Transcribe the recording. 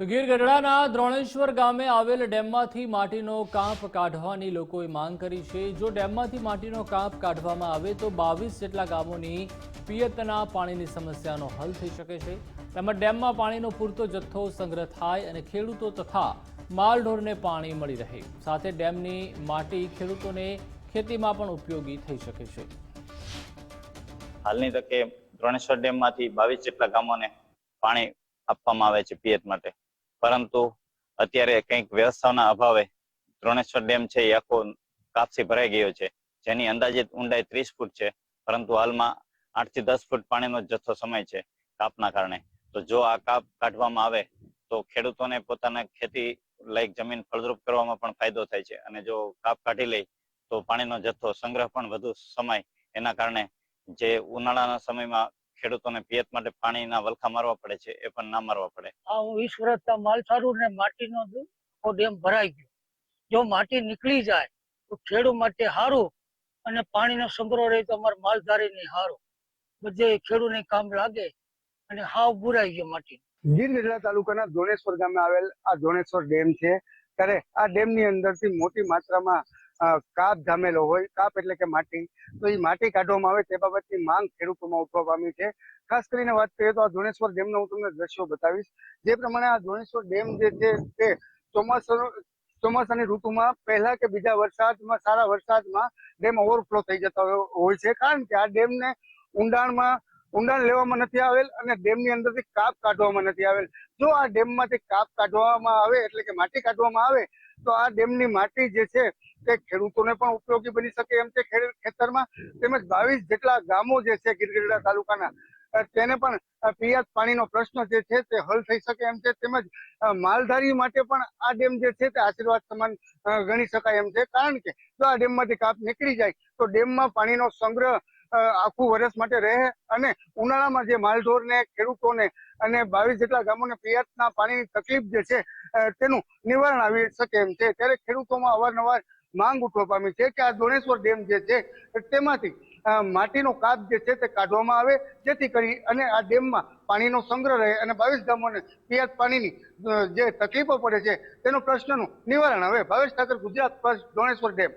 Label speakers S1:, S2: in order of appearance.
S1: તો ગીર ગઢડાના દ્રોણેશ્વર ગામે આવેલ ડેમમાંથી માટીનો કાંપ કાઢવાની લોકોએ માંગ કરી છે. જો ડેમમાંથી માટીનો કાંપ કાઢવામાં આવે તો બાવીસ જેટલા ગામોની પિયતના પાણીની સમસ્યાનો હલ થઈ શકે છે. તેમજ ડેમમાં પાણીનો પૂરતો જથ્થો સંગ્રહ થાય અને ખેડૂતો તથા માલઢોરને પાણી મળી રહે. સાથે ડેમની માટી ખેડૂતોને ખેતીમાં પણ ઉપયોગી થઈ શકે છે.
S2: હાલની તકે દ્રોણેશ્વર ડેમમાંથી બાવીસ જેટલા ગામોને પાણી આપવામાં આવે છે પિયત માટે. પરંતુ અત્યારે કંઈક વ્યવસ્થાના અભાવે દ્રોણેશ્વર ડેમ છે એ આખો કાપસી ભરાઈ ગયો છે. જેની અંદાજિત ઊંડાઈ ત્રીસ ફૂટ છે, પરંતુ હાલમાં આઠથી દસ ફૂટ પાણીનો જથ્થો સમય છે કાપના કારણે. તો જો આ કાપ કાઢવામાં આવે, તો ખેડૂતોને પોતાના ખેતી લાયક જમીન ફળદ્રુપ કરવામાં પણ ફાયદો થાય છે. અને જો કાપ કાઢી લે તો પાણીનો જથ્થો સંગ્રહ પણ વધુ સમય. એના કારણે જે ઉનાળાના સમયમાં ખેડૂતોને પિયત માટે પાણીના વલખા મારવા પડે છે એ પણ ના મારવા પડે.
S3: આ હું વીસ વર્ષથી માલ સારું ને માટીનો ડેમ ભરાઈ ગયો. જો માટી નીકળી જાય તો ખેડૂત માટે સારું અને પાણીનો સંગ્રહ રહે તો અમારે માલધારીને સારું બધે ખેડૂતને કામ લાગે અને હાવ બુરાઈ ગયો માટી
S4: ગીર ગઢડા તાલુકાના ધોણેશ્વર ગામે આવેલ આ ધોણેશ્વર ડેમ છે. ત્યારે આ ડેમની અંદરથી મોટી માત્રામાં કાપ જામેલો હોય, કાપ એટલે કે માટી, તો એ માટી કાઢવામાં આવે તે બાબતની માંગ ખેડૂતોમાં ઉઠવા પામી છે. ખાસ કરીને વાત કરીએ તો આ ધોણેશ્વર ડેમનો હું તમને દ્રશ્યો બતાવીશ. જે પ્રમાણે આ ધોણેશ્વર ડેમ જે છે તે ચોમાસા, ચોમાસાની ઋતુમાં પહેલા કે બીજા વરસાદમાં, સારા વરસાદમાં ડેમ ઓવરફ્લો થઈ જતા હોય છે. કારણ કે આ ડેમને ઊંડાણમાં, ઊંડાણ લેવામાં નથી આવેલ અને ડેમની અંદરથી કાપ કાઢવામાં નથી આવેલ. જો આ ડેમમાંથી કાપ કાઢવામાં આવે, એટલે કે માટી કાઢવામાં આવે તો આ ડેમની માટી જે છે તે ખેડૂતોને પણ ઉપયોગી બની શકે એમ છે ખેતરમાં. તેમજ બાવીસ જેટલા ગામો જે છે ગીરગઢડા તાલુકાના તેને પણ અ, પિયાસ પાણીનો પ્રશ્ન જે છે તે હલ થઈ શકે એમ છે. તેમજ માલધારી માટે પણ આ ડેમ જે છે તે આશીર્વાદ સમાન ગણી શકાય એમ છે. કારણ કે જો આ ડેમમાંથી કાપ નીકળી જાય તો ડેમમાં પાણીનો સંગ્રહ આખું વર્ષ માટે રહે અને ઉનાળામાં જે માલઢોરને, ખેડૂતોને અને બાવીસ જેટલા ગામોને પિયાતના પાણીની તકલીફ જે છે તેનું નિવારણ આવી શકે એમ છે. ત્યારે ખેડૂતોમાં અવારનવાર માંગ ઉઠવા પામી છે કે આ દોણેશ્વર ડેમ જે છે, તેમાંથી માટીનો કાપ જે છે તે કાઢવામાં આવે, જેથી કરી અને આ ડેમમાં પાણીનો સંગ્રહ રહે અને બાવીસ ગામોને પિયાત પાણીની જે તકલીફો પડે છે, તેનો પ્રશ્નનું નિવારણ આવે. Bhavesh Thakar, Gujarat first Doneshwar dam.